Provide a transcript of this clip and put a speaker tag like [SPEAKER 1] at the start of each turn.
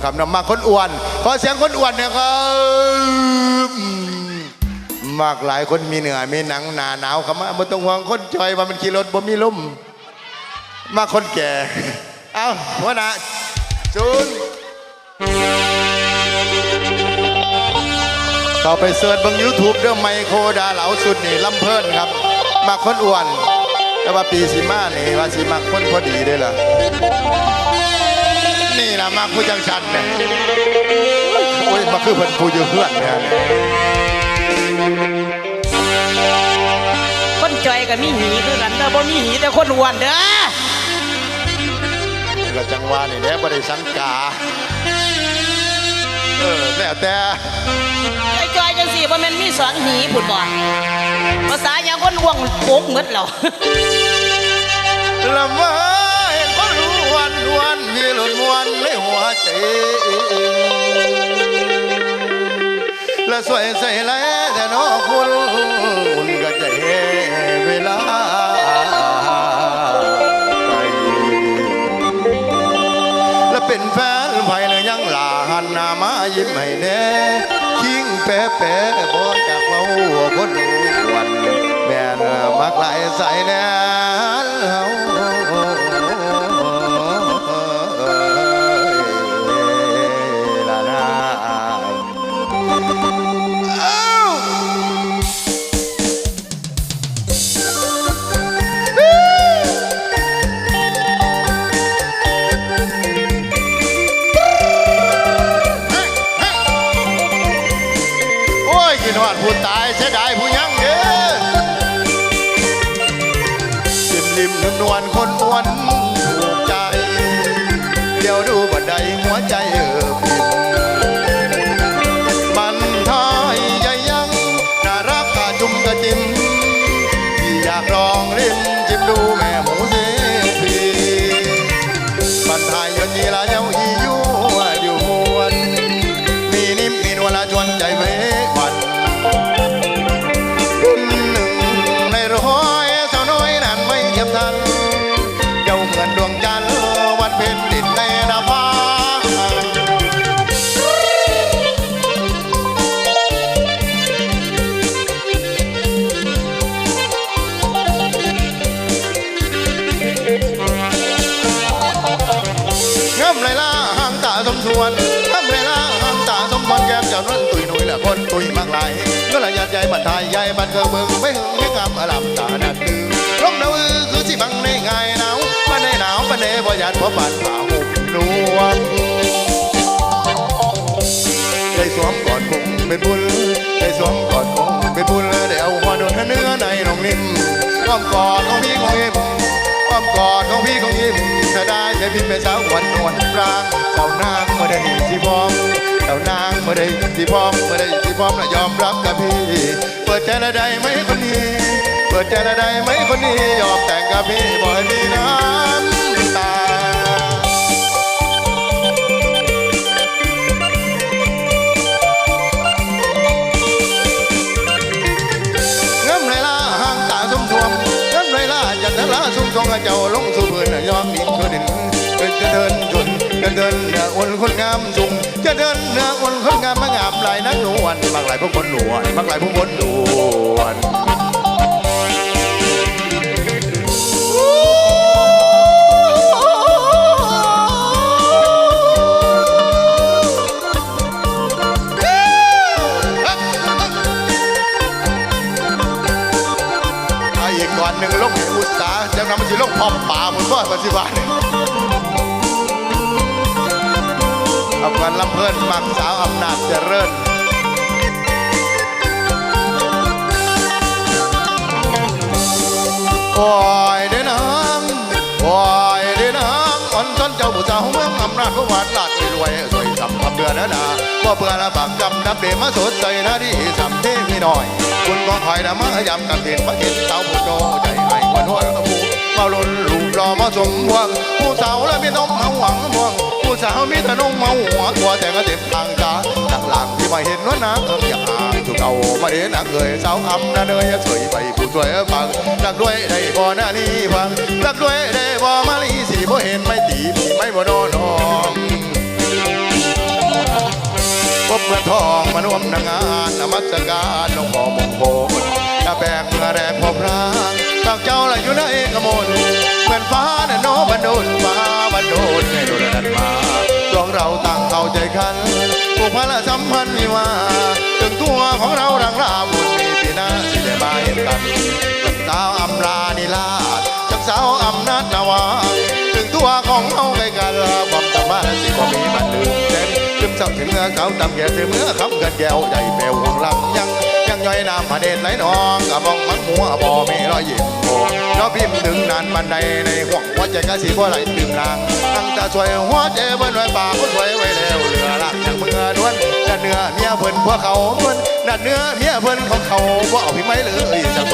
[SPEAKER 1] นะครับนำมาคนอ้วน ขอเสียงคนอ้วนเนี่ยครับมากหลายคนมีเหนื่อยมีหนังหนาหนาวเขามาบ่ต้องห่วงคนจอยว่ามันขี่รถบ่มีลมมาคนแก่ เอ้าหัวหน้าจูนต่อไปเสิร์ชบางยูทูบเรื่องไมโครดาเหลาสุดนี่ลำเพิ่นครับ มาคนอ้วนแต่ว่าปีสีมานี่ว่าสีมาคนพอดีได้ล่ะ นี่นะมาผู้จังชันเนี่ยโอ้ยมาคือเพิ่นผู้อยู่เพื่อนเนี่ย
[SPEAKER 2] คนจอยกับมีหีคือกันเด้อบ่มีหีแต่คนอ้วนเด้อ
[SPEAKER 1] นี่ก็จังหวะนี่แหละบ่ได้สังกาเออแล้วแต่
[SPEAKER 2] ไอ้จอยจังสี่บ่แม่นมีสองหีพุ่นบ่ภาษาหยังคนอ้วงโปกหมดแล้ว
[SPEAKER 1] ละเมอเห็นคนรู้ วันวันมีหลุดมวนในหัวใจและสวยใส่แลแต่นอคุณคุณก็ใจเวลาไปและเป็นแฟนไผเลยยังหลาหันหน้ามายิ้มให้แน่คิงแปะแปะบนจากเว้าคนวันแม่นมักหลายใส่แน่ โอ้นหอดผู้ตายเสียดายผู้ยังเด้อริมริมนุ่มนวลคนอ้วนถูกใจ เดี๋ยวดูบันไดหัวใจเออ เลยล่ะหางตาสมพรแก้มเจ้านั้นตุยหนุ่ยละคนตุยมากลายก็ละยัดใหญ่บันทายใหญ่บันเกิดเบิ่งไม่หึงไม่กำอลำตาหนักดื้อลมหนาวคือคือสิบังในง่ายหนาวบันในหนาวบันในบ่ยัดพราะบานฝ่าหุบนวลได้สวมกอดคงเป็นบุญได้สวมกอดคงเป็นบุญได้เอาหัวโดนเนื้อในน้องนิ่มอ้อมกอดของพี่ของเอ็มอ้อมกอดของพี่ของยิ้ม ถ้าได้ใจพี่เป็นสาวหวานนวลปรางเจ้านางเมื่อได้สิพร้อมเจ้านางเมื่อได้สิพร้อมเมื่อได้สิพร้อมและยอมรับกับพี่ เปิดใจละได้ไหมคนนี้เปิดใจละได้ไหมคนนี้ยอมแต่งกับพี่บ่ให้มีน้ำตาเงำไรล่ะห่างตาสมทวมงำไรล่ะจันทราสุ่มทรงเจ้าลงสู่ นื้ออ้วนคนงามสุ่มจะเดินเนื้ออ้วนคนงามมางามหลายนักหนวลบางหลายพวกคนหนวลบางหลายพวกคนหนวลไอ้อีกก่อนหนึ่งลงอุตสาหจะนำมันจะลงพร้อมป่าหมดว่าปัจจุบันเอากันลำเพลินมักสาวอำนาจเจริญโอ้ยเด้อนางโอ้ยเด้นางอ่อนช้อนเจ้าผู้สาวเมืองอำนาจผู้หวานลาดรวยสวยสำคำเดือนนะนาว่าเบื่อละบากกำนับเดมาสดใจนะที่สำเทมีหน่อย คุณก็คอยนะมายำกับเห็นมาเห็นสาวผู้โตใจให้กว่าทวนผู้มาลุนลูกรอมาสมหวังผู้สาวและมีน้องมาหวังม่วง สาวมีแต่น้องมาหัวตัวแต่ก็เต็มทางตาหลังหลังที่มาเห็นน้อยนางเอิงอยากถูกเอามาเห็นนางเอ่ยสาวอำนาเนยสวยไปผู้สวยฟังรักด้วยได้บ่หน้านี้ฟังรักด้วยได้บ่มาลีสีบ่เห็นไม่ตีผีไม่บ่นอนอมเมื่อทองมานวมนางงานนมัสการหลวงพ่อมงคลตาแบกเมื่อแรกพบร่างตากเจ้าละอยู่ในกระมลเหมือนฟ้าน่ะโนบันโดนฟ้าบันโดนให้ดนนันมา เราต่างเข้าใจกันผูกพันและสัมพันธ์มีว่าถึงตัวของเรารังราบุญมีปีหน้าที่ได้มาเห็นกันสาวอำลานิลาจักสาวอำนาจนาวาถึงตัวของเราใกล้กันความสามารถสิบมีบันลืมเส้นซึมซับถึงเมื่อเขาตำแก่ถึงเมื่อคำเกินแก้วใหญ่เปลวห่วงลำยัง ยังย่อยน้ำผาเด็ดไหลนองกะบองมังหัวบ่มีรอยยิ้มเราพิมพ์ถึงนานบันไดในห่วงหัวใจกะสีบ่ไหลตื่มลางตั้งตาสวยหัวใจเบิ้นไว้ปากคนสวยไว้แล้วเหลือรักอย่างเมื่อด้วนนั่นเนื้อเมียเพิ่นพวกเขาด้วนนั่นเนื้อเมียเพิ่นของเขาบ่เอาพี่ไม่เลยสัก